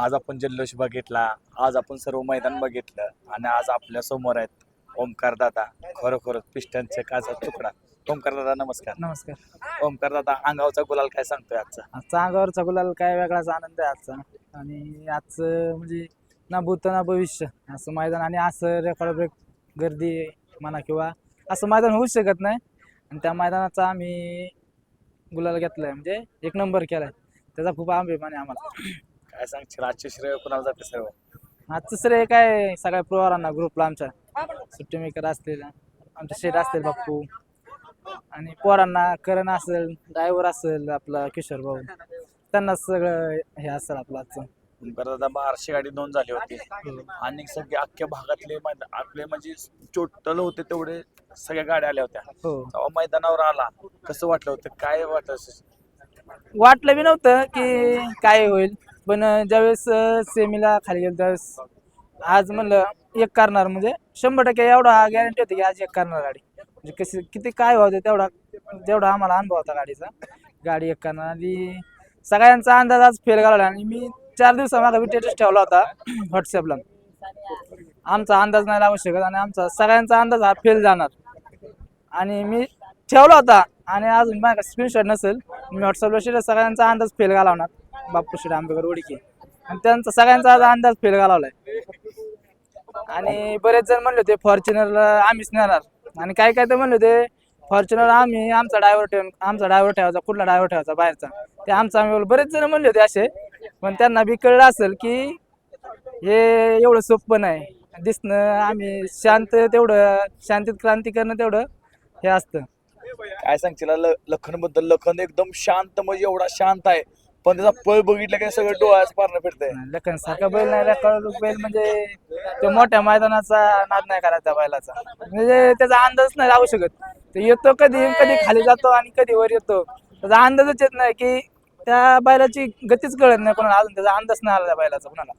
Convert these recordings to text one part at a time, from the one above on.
आज आपण जल्लोष बघितला आज आपण सर्व मैदान बघितलं आणि आज आपल्यासमोर आहेत ओमकार दादा. खरोखर पिस्टनचे काचा तुकडा. ओमकार दादा नमस्कार. नमस्कार. ओमकार दादा अंगावचा गुलाल काय सांगतोय आजचा? आजचा अंगावरचा गुलाल काय वेगळाच आनंद आहे आजचा. आणि आजचं म्हणजे ना भूत ना भविष्य असं मैदान आणि असं रेकॉर्ड ब्रेक गर्दी म्हणा किंवा असं मैदान होऊच शकत नाही. आणि त्या मैदानाचा आम्ही गुलाल घेतलाय. म्हणजे एक नंबर केलाय. त्याचा खूप अभिमान आहे आम्हाला. काय सांगशील? आजचे श्रेय कुणाला जाते सर्व? आजचं श्रेय काय सगळ्या प्रवारांना ग्रुपला आमच्या. सुट्टी मेकर असतील आमचे शेट असतील बाप्पू. आणि पोरांना करण असेल ड्रायव्हर असेल आपला किशोर भाऊ. त्यांना सगळं हे असेल आपलं आजचं. ओमकार दादा बारशे गाडी नोंद झाली होती. आणि सगळे अख्ख्या भागातले आपले म्हणजे टोटल होते तेवढे सगळ्या गाड्या आल्या होत्या. हो. तेव्हा मैदानावर आला. कसं वाटलं होतं? काय वाटलं वाटलं बी नव्हतं की काय होईल. पण ज्यावेळेस सेमीला खाली गेलो त्यावेळेस आज म्हणलं एक करणार म्हणजे शंभर टक्के एवढा गॅरंटी होती की आज एक करणार गाडी. म्हणजे कशी किती काय होते तेवढा तेवढा आम्हाला अनुभव होता गाडीचा. गाडी एक करणार आणि सगळ्यांचा अंदाज आज फेल घालवला आणि मी चार दिवसामागे विटेटच ठेवला होता व्हॉट्सअपला आमचा अंदाज नाही लावू शकत आणि आमचा सगळ्यांचा अंदाज हा फेल जाणार. आणि मी ठेवला होता आणि अजून माझ्या स्क्रीनशॉट नसेल मी व्हॉट्सअपला शेअर सगळ्यांचा अंदाज फेल घालवणार. बाप्पू शेठ आंबेकर उडके आणि त्यांचा सगळ्यांचा आज अंदाज फेल घालवलाय. आणि बरेच जण म्हणले होते फॉर्च्युनरला आम्हीच नेणार. आणि काय काय तर म्हणले होते फॉर्च्युनर आम्ही आमचा ड्रायव्हर ठेवून आमचा ड्रायव्हर ठेवायचा कुठला ड्रायव्हर ठेवायचा बाहेरचा. ते आमचा आम्ही बरेच जण म्हणले होते असे. पण त्यांना बी कळलं असेल की हे एवढं सोपं नाही. दिसणं आम्ही शांत तेवढं शांतीत क्रांती करणं तेवढं हे असतं. काय सांगशील लखनबद्दल लखन एकदम शांत म्हणजे एवढा शांत आहे. पण त्याचा पळ बघितलं काय सगळं डोळ्याचं पारणं फिरतंय. लखन सारखा बैल नाही रेकॉर्ड बैल म्हणजे तो मोठ्या मैदानाचा नाद नाही करायचा बैलाचा. म्हणजे त्याचा अंदाज नाही लावू शकत. तो येतो कधी कधी खाली जातो आणि कधी वर येतो. त्याचा अंदाजच येत नाही की त्या बैलाची गतीच कळत नाही कोणाला. अजून त्याचा अंदाज नाही आला त्या बैलाचा कोणाला.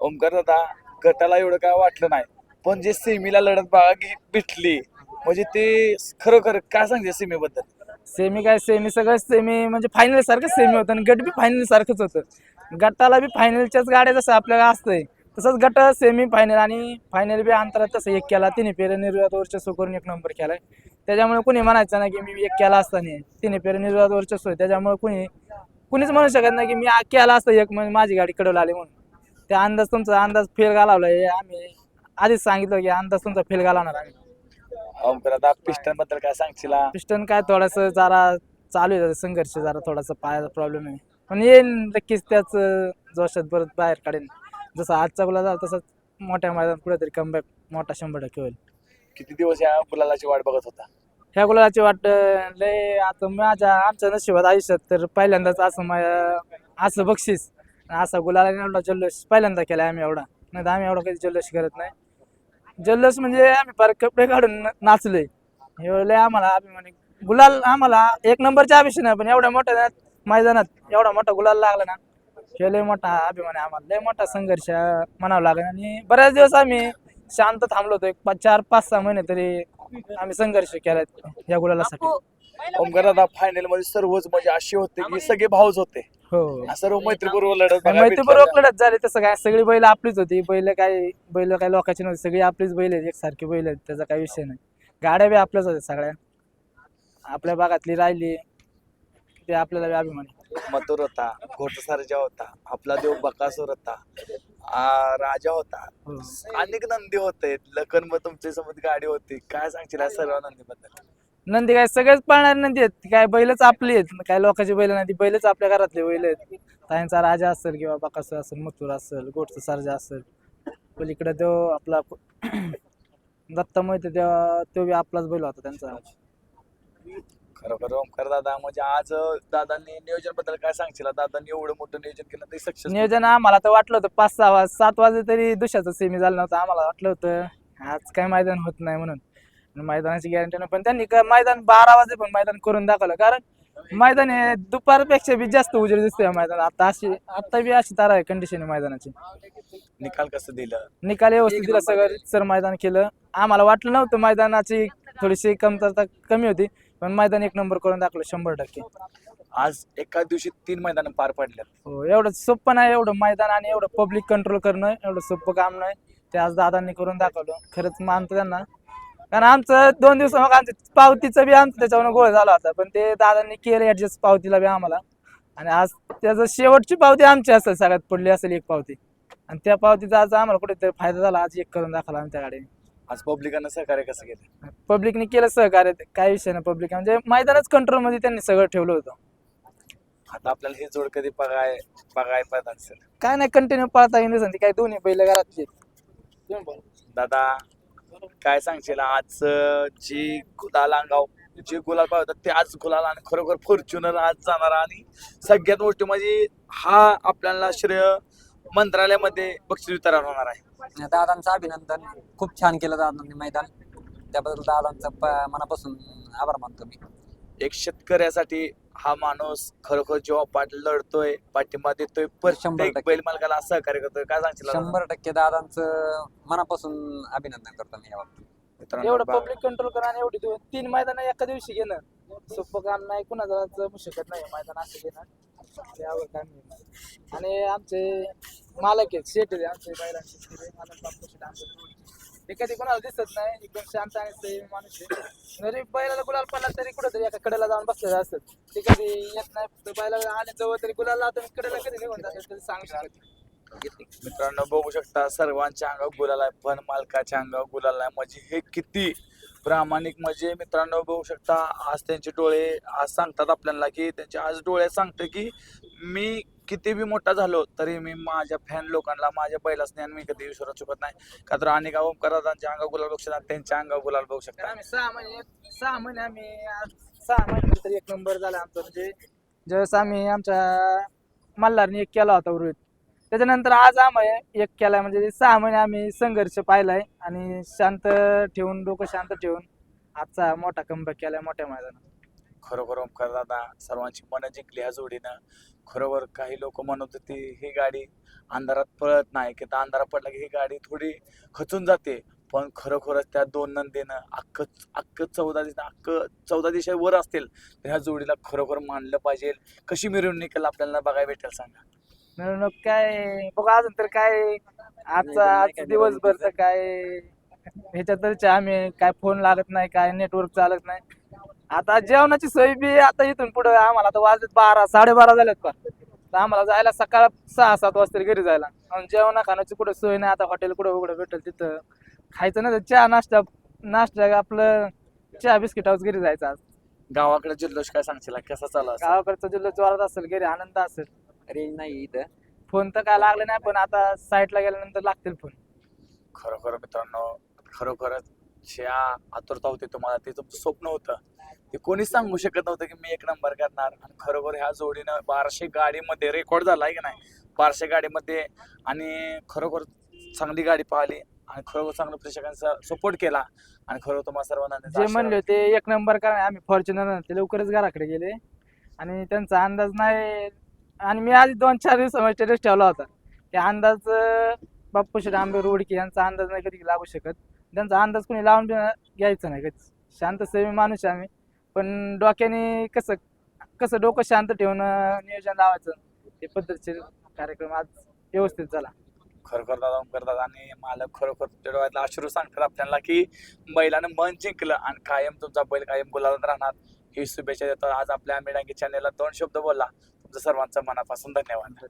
ओमकार दादा गटाला एवढं काय वाटलं नाही. पण जे सेमीला लढत बघा की भेटली म्हणजे ते खरोखर काय सांगते सेमीबद्दल? सेमी काय? सेमी सगळं सेमी म्हणजे फायनल सारखं सेमी होतं आणि गट बी फायनल सारखंच होतं. गटाला बी फायनलच्याच गाड्या जसं आपल्याला असतंय तसंच गट सेमी फायनल आणि फायनल बी अंतरात तसं एक केला. तिने फेऱ्या निर्वात वर्चस्व करून एक नंबर केलाय. त्याच्यामुळे कुणी म्हणायचं नाही की मी एक केला असताना तिने फेऱ्या निर्वात वर्चस्व आहे. त्याच्यामुळे कुणी कुणीच म्हणू शकत नाही की मी केला असतं एक म्हणजे माझी गाडी कडवला आली म्हणून. त्या अंदाज तुमचा अंदाज फेल घालावला आम्ही आधीच सांगितलं की अंदाज तुमचा फेल घालवणार आम्ही. ओमकार दादा पिस्टनबद्दल काय सांगशील पिस्टन काय थोडंसं जरा चालू आहे संघर्ष जरा थोडासा पायाचा प्रॉब्लेम आहे. पण येईल नक्कीच त्याच जोशात परत बाहेर काढेल जसं आजचा गुला झाला तसंच मोठ्या मैदानात कुठेतरी कमबॅक मोठा शंभर टक्के होईल. किती दिवस या गुलालाची वाट बघत होता? ह्या गुलाची वाट लय आता माझ्या आमच्या नशिबात आयुष्यात तर पहिल्यांदाच असं मा- असं बक्षीस. असा गुलाला एवढा जल्लोष पहिल्यांदा केला आम्ही एवढा. नाही तर आम्ही एवढा कधी जल्लोष करत नाही. जल्लोष म्हणजे आम्ही फार कपडे काढून नाचले नाचलोय. लय आम्हाला अभिमानी. गुलाल आम्हाला एक नंबरच्या अभिषेक नाही पण एवढ्या मोठ्या मैदानात एवढा मोठा गुलाल लागला ना हे लय मोठा अभिमान आहे आम्हाला. लय मोठा संघर्ष म्हणावा लागला. आणि बऱ्याच दिवस आम्ही शांत थांबलो होतो. एक पाच चार पाच सहा महिने तरी आम्ही संघर्ष केला या गुलालासाठी. ओमकार फायनलमध्ये सर्वच म्हणजे असे होते की सगळे भाऊच होते. हो. सर्व मैत्रीपूर्व लढत बघायला मैत्रीपूर्वक लढत झाली. तसं काय सगळी बैल आपलीच होती. बैल काय बैल काय लोकांची नव्हती. सगळी आपलीच बैल आहेत. एकसारखी बैल आहेत. त्याचा काही विषय नाही. गाड्या बी आपल्याच होत्या सगळ्या. आपल्या भागातली राहिली. ते आपल्याला बी अभिमान आहे. मथुर होता घोटसारजा होता आपला देव बकासूर होता आ, राजा होता. हो. अनेक नंदी होते. लखन मग तुमच्यासोबत गाडी होती. काय सांगशील या सर्व नंदी बद्दल नंदी काय सगळेच पळणारे नंदी आहेत. काय बैलच आपली आहेत. काय लोकांची बैल नाही ती बैलच आपल्या घरातले बैल आहेत. त्यांचा राजा असेल किंवा बकासूर असेल मथुर असेल गोटचा सर्जा असेल. पलीकडे तो आपला दत्ता मोहिते तेव्हा तो बी आपलाच बैल होता त्यांचा. खरोखर ओमकार दादा म्हणजे आज दादांनी नियोजनबद्दल काय सांगशील? दादांनी एवढं मोठं नियोजन केलं ते सक्सेस नियोजन आम्हाला तर वाटलं होतं पाच सहा वाज सात वाजे तरी दुसऱ्याचं सेमी झालं नव्हतं. आम्हाला वाटलं होतं आज काय मैदान होत नाही म्हणून. मैदानाची गॅरंटी नाही. पण त्यांनी मैदान बारा वाजे पण मैदान करून दाखवलं. कारण मैदान हे दुपारपेक्षा बी जास्त उजेड दिसतोय मैदान आता अशी आता बी अशी तारा आहे कंडिशन आहे मैदानाची. निकाल कसं दिलं? निकाल व्यवस्थित दिला. सगळं सर मैदान केलं. आम्हाला वाटलं नव्हतं मैदानाची थोडीशी कमतरता कमी होती. पण मैदान एक नंबर करून दाखवलं शंभर टक्के. आज एका दिवशी तीन मैदान पार पडल्यात. हो एवढं सोपं नाही. एवढं मैदान आणि एवढं पब्लिक कंट्रोल करणं एवढं सोपं काम नाही. ते आज दादांनी करून दाखवलं. खरंच मानतो त्यांना. कारण आमचं दोन दिवस मग आमचं पावतीचं बी आमचं त्याच्यावर गोळ झाला होता. पण ते दादांनी केलं ऍडजस्ट पावतीला बी आम्हाला. आणि आज त्याचं शेवटची पावती आमची असेल सगळ्यात पडली असेल एक पावती. आणि त्या पावतीचा आज आम्हाला कुठेतरी फायदा झाला. आज एक करून दाखवला आमच्या गाडीने. आज पब्लिकांना सहकार्य कसं केलं? पब्लिकने केलं सहकार्य. काय विषय नाही. पब्लिक म्हणजे मैदानच कंट्रोलमध्ये त्यांनी सगळं ठेवलं होतं. आता आपल्याला ही जोड कधी बघाय बघाय पाहिजे असेल. काय नाही कंटिन्यू पळता येईल काय दोन्ही बैल घरातले दादा काय सांगशील? आज जी गुलाल अंगाव जे गुलाल पाहिजे होता ते आज गुलाल आणि खरोखर फॉर्च्युनर आज जाणार आणि सगळ्यात गोष्टी म्हणजे हा आपल्याला श्रेय मंत्रालयामध्ये बक्षीस वितरण होणार आहे. दादांचं अभिनंदन. खूप छान केलं दादांनी मैदान. त्याबद्दल दादांचं मनापासून आभार मानतो मी. एक शेतकऱ्यासाठी हा माणूस खरोखर जेव्हा पाठ लढतोय पाठिंबा देतोय शंभर प्रत्येक टक्के. बैल मालकाला सहकार्य करतोय काय सांगशील दादा? शंभर टक्के दादांचं मनापासून अभिनंदन करतो मी या बाबतीत. मित्रांनो, एवढं. पब्लिक कंट्रोल करा आणि एवढी दिवस तीन मैदान एका दिवशी घेणं सोपं काम नाही जमू शकत नाही मैदान असं घेणं ते अवघड काम आहे. आणि आमचे मालक आहेत शेट आहेत आमचे बैलांचे मालक बापू शेट आमचे. ते कधी कोणाला दिसत नाही एकदम शांत आणि संयमी माणूस आहे. जरी बैलाला गुलाल पडला तरी कुठेतरी एका कडेला जाऊन बसलेलं असत. ते कधी येत नाही फक्त बैलाला आणि जवळ तरी गुलाल लावतो कडेला कधी निघून जातात तरी सांगू शकत नाही. मित्रांनो बघू शकता सर्वांच्या अंगावर गुलाल आहे पण मालकाच्या अंगावर गुलाल आहे म्हणजे हे किती प्रामाणिक म्हणजे मित्रांनो बघू शकता आज त्यांचे डोळे आज सांगतात आपल्याला की त्यांचे आज डोळे सांगतं की मी किती बी मोठा झालो तरी मी माझ्या फॅन लोकांना माझ्या बैलाच ज्ञान मी कधी विसरू चुकत नाही. का तर अनेक ओमकारांच्या अंगावर गुलाल बघू शकतात त्यांच्या अंगावर गुलाल बघू शकतात. शकता आम्ही सहा महिने सहा महिने आम्ही आज सहा महिन्यानंतर एक नंबर झाला आमचा म्हणजे ज्यावेळेस आम्ही आमच्या मल्हारने एक केला होता रोहित त्याच्यानंतर आज आम्ही एक केलाय म्हणजे सहा महिने आम्ही संघर्ष पाहिलाय आणि शांत ठेवून डोकं शांत ठेवून आजचा मोठा कमबॅक केलाय मोठ्या मैदानात. खरोखर ओमकार दादा सर्वांची मनं जिंकली ह्या जोडीनं. खरोखर काही लोक म्हणत होती ही गाडी अंधारात पळत नाही की त्या अंधारात पडला की ही गाडी थोडी खचून जाते. पण खरोखरच त्या दोन नंदीनं अख्खं अख्खं चौदा दिवस अख्खं चौदा दिवसा वर असतील तर ह्या जोडीला खरोखर मानलं पाहिजे. कशी मिरवणूक आपल्याला बघायला भेटेल सांगा. मिळून काय बघा अजून तर काय आजचा आज दिवसभर तर काय ह्याच्यात आम्ही काय फोन लागत नाही काय नेटवर्क चालत नाही. आता जेवणाची सोय बी आता इथून पुढे आम्हाला आता वाजत बारा साडेबारा झालेत पण. तर आम्हाला जायला सकाळ सहा सात वाजता घरी जायला. आणि जेवणा खाण्याची कुठे सोय नाही आता हॉटेल कुठं उघडं भेटेल तिथं. खायचं नाही तर चहा नाश्ता नाश्ता आपलं चहा बिस्किटावर घरी जायचं आज. गावाकडे जल्लोष काय सांगशील? कसा चालू असेल? गावाकडचं जिल्हा जोरात असेल घरी आनंद असेल. रेंज नाही इथं. फोन तर काय लागले नाही पण आता साईटला गेल्यानंतर लागतील फोन. खरोखर मित्रांनो खरोखरच ज्या आतुरता होती तुम्हाला. ते तुमचं स्वप्न होतं. ते कोणीच सांगू शकत नव्हतं की मी एक नंबर करणार. आणि खरोखर ह्या जोडीनं बाराशे गाडीमध्ये रेकॉर्ड झाला आहे की नाही? बाराशे गाडीमध्ये आणि खरोखर चांगली गाडी पाहिली आणि खरोखर चांगलं प्रेक्षकांचा सपोर्ट केला. आणि खरोखर तुम्हाला सर्वांना जे. म्हणले होते एक नंबर करा आम्ही फॉर्च्युनर ते लवकरच घराकडे गेले. आणि त्यांचा अंदाज नाही. आणि मी आधी दोन चार दिवस स्टेटस ठेवला होता. ते अंदाज बाप्पू आंबे रोडकी यांचा अंदाज नाही कधी लागू शकत. त्यांचा अंदाज कोणी लावून घ्यायचा नाही कधी शांत सेवी माणूस आहे आम्ही. पण डोक्याने कसं कसं डोकं शांत ठेवून अं, नियोजन लावायचं ते पद्धतशीर कार्यक्रम आज व्यवस्थित झाला. खरोखर दादा दादा आणि मालक खरोखर डोळ्यातला अश्रू सांगतात आपल्याला की बैलानं मन जिंकलं आणि कायम तुमचा बैल कायम गुलाबात राहणार. ही शुभेच्छा देतो. आज आपल्या मिडांगी चॅनेलला दोन शब्द बोलला. तुमचं सर्वांचं मनापासून धन्यवाद.